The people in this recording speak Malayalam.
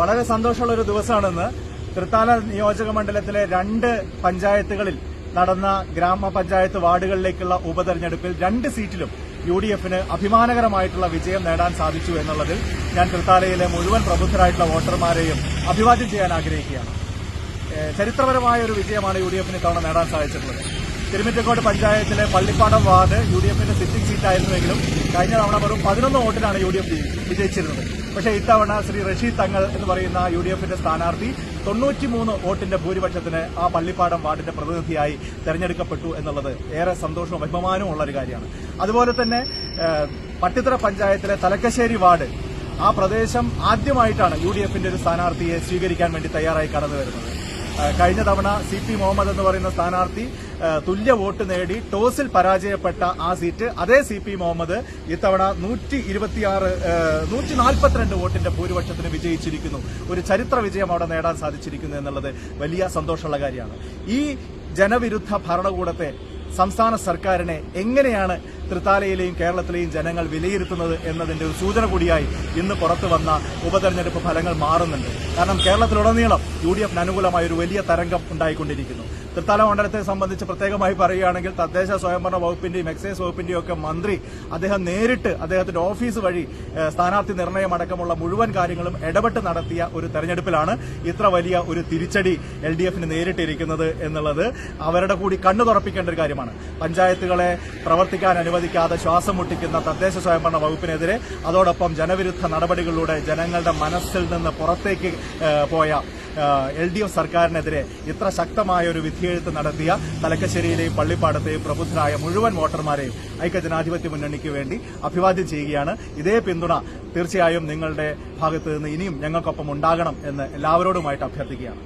വളരെ സന്തോഷമുള്ള ഒരു ദിവസമാണെന്ന് തൃത്താല നിയോജക മണ്ഡലത്തിലെ രണ്ട് പഞ്ചായത്തുകളിൽ നടന്ന ഗ്രാമപഞ്ചായത്ത് വാർഡുകളിലേക്കുള്ള ഉപതെരഞ്ഞെടുപ്പിൽ രണ്ട് സീറ്റിലും യു ഡി എഫിന് അഭിമാനകരമായിട്ടുള്ള വിജയം നേടാൻ സാധിച്ചു എന്നുള്ളതിൽ ഞാൻ തൃത്താലയിലെ മുഴുവൻ പ്രബുദ്ധരായിട്ടുള്ള വോട്ടർമാരെയും അഭിവാദ്യം ചെയ്യാൻ ആഗ്രഹിക്കുകയാണ്. ചരിത്രപരമായ ഒരു വിജയമാണ് യു ഡി എഫിന് ഇത്തവണ നേടാൻ സാധിച്ചിട്ടുള്ളത്. തിരുമിറ്റക്കോട് പഞ്ചായത്തിലെ പള്ളിപ്പാടം വാർഡ് യു ഡി എഫിന്റെ സിറ്റിംഗ് സീറ്റായിരുന്നുവെങ്കിലും കഴിഞ്ഞ തവണ വെറും പതിനൊന്ന് വോട്ടിനാണ് യു ഡി എഫ് വിജയിച്ചിരുന്നത്. പക്ഷേ ഇത്തവണ ശ്രീ റഷീദ് തങ്ങൾ എന്ന് പറയുന്ന യു ഡി എഫിന്റെ സ്ഥാനാർത്ഥി തൊണ്ണൂറ്റിമൂന്ന് വോട്ടിന്റെ ഭൂരിപക്ഷത്തിന് ആ പള്ളിപ്പാടം വാർഡിന്റെ പ്രതിനിധിയായി തെരഞ്ഞെടുക്കപ്പെട്ടു എന്നുള്ളത് ഏറെ സന്തോഷവും അഭിമാനവും ഉള്ള ഒരു കാര്യമാണ്. അതുപോലെ തന്നെ പട്ടിത്തറ പഞ്ചായത്തിലെ തലക്കശ്ശേരി വാർഡ് ആ പ്രദേശം ആദ്യമായിട്ടാണ് യു ഡി എഫിന്റെ ഒരു സ്ഥാനാർത്ഥിയെ സ്വീകരിക്കാൻ വേണ്ടി തയ്യാറായി കടന്നു വരുന്നത് കഴിഞ്ഞ തവണ സി പി മുഹമ്മദ് എന്ന് പറയുന്ന സ്ഥാനാർത്ഥി തുല്യ വോട്ട് നേടി ടോസിൽ പരാജയപ്പെട്ട ആ സീറ്റ്. അതേ സി പി മുഹമ്മദ് ഇത്തവണ നൂറ്റി ഇരുപത്തിയാറ് നൂറ്റി നാൽപ്പത്തിരണ്ട് വോട്ടിന്റെ ഭൂരിപക്ഷത്തിന് വിജയിച്ചിരിക്കുന്നു. ഒരു ചരിത്ര വിജയം അവിടെ നേടാൻ സാധിച്ചിരിക്കുന്നു എന്നുള്ളത് വലിയ സന്തോഷമുള്ള കാര്യമാണ്. ഈ ജനവിരുദ്ധ ഭരണകൂടത്തെ സംസ്ഥാന സർക്കാരിനെ എങ്ങനെയാണ് തൃത്താലയിലെയും കേരളത്തിലെയും ജനങ്ങൾ വിലയിരുത്തുന്നത് എന്നതിന്റെ ഒരു സൂചന കൂടിയായി ഇന്ന് പുറത്തു വന്ന ഉപതെരഞ്ഞെടുപ്പ് ഫലങ്ങൾ മാറുന്നുണ്ട്. കാരണം കേരളത്തിലുടനീളം യു ഡി എഫിന് അനുകൂലമായ ഒരു വലിയ തരംഗം ഉണ്ടായിക്കൊണ്ടിരിക്കുന്നു. തൃത്താല മണ്ഡലത്തെ സംബന്ധിച്ച് പ്രത്യേകമായി പറയുകയാണെങ്കിൽ തദ്ദേശ സ്വയംഭരണ വകുപ്പിന്റെയും എക്സൈസ് വകുപ്പിന്റെയും ഒക്കെ മന്ത്രി അദ്ദേഹം നേരിട്ട് അദ്ദേഹത്തിന്റെ ഓഫീസ് വഴി സ്ഥാനാർത്ഥി നിർണയം അടക്കമുള്ള മുഴുവൻ കാര്യങ്ങളും ഇടപെട്ട് നടത്തിയ ഒരു തെരഞ്ഞെടുപ്പിലാണ് ഇത്ര വലിയ ഒരു തിരിച്ചടി എൽ ഡി എഫിന് നേരിട്ടിരിക്കുന്നത് എന്നുള്ളത്. അവരുടെ കൂടി കണ്ണു തുറപ്പിക്കേണ്ട ഒരു കാര്യമാണ്. പഞ്ചായത്തുകളെ പ്രവർത്തിക്കാൻ അനുവദിക്കാതെ ശ്വാസം മുട്ടിക്കുന്ന തദ്ദേശ സ്വയംഭരണ വകുപ്പിനെതിരെ അതോടൊപ്പം ജനവിരുദ്ധ നടപടികളിലൂടെ ജനങ്ങളുടെ മനസ്സിൽ നിന്ന് പുറത്തേക്ക് പോയ എൽ ഡി എഫ് സർക്കാരിനെതിരെ ഇത്ര ശക്തമായ ഒരു വിധിയെഴുത്ത് നടത്തിയ തലക്കശ്ശേരിയിലെയും പള്ളിപ്പാടത്തെയും പ്രബുദ്ധരായ മുഴുവൻ വോട്ടർമാരെയും ഐക്യജനാധിപത്യ മുന്നണിക്ക് വേണ്ടി അഭിവാദ്യം ചെയ്യുകയാണ്. ഇതേ പിന്തുണ തീർച്ചയായും നിങ്ങളുടെ ഭാഗത്ത് നിന്ന് ഇനിയും ഞങ്ങൾക്കൊപ്പം ഉണ്ടാകണം എന്ന് എല്ലാവരോടുമായിട്ട് അഭ്യർത്ഥിക്കുകയാണ്.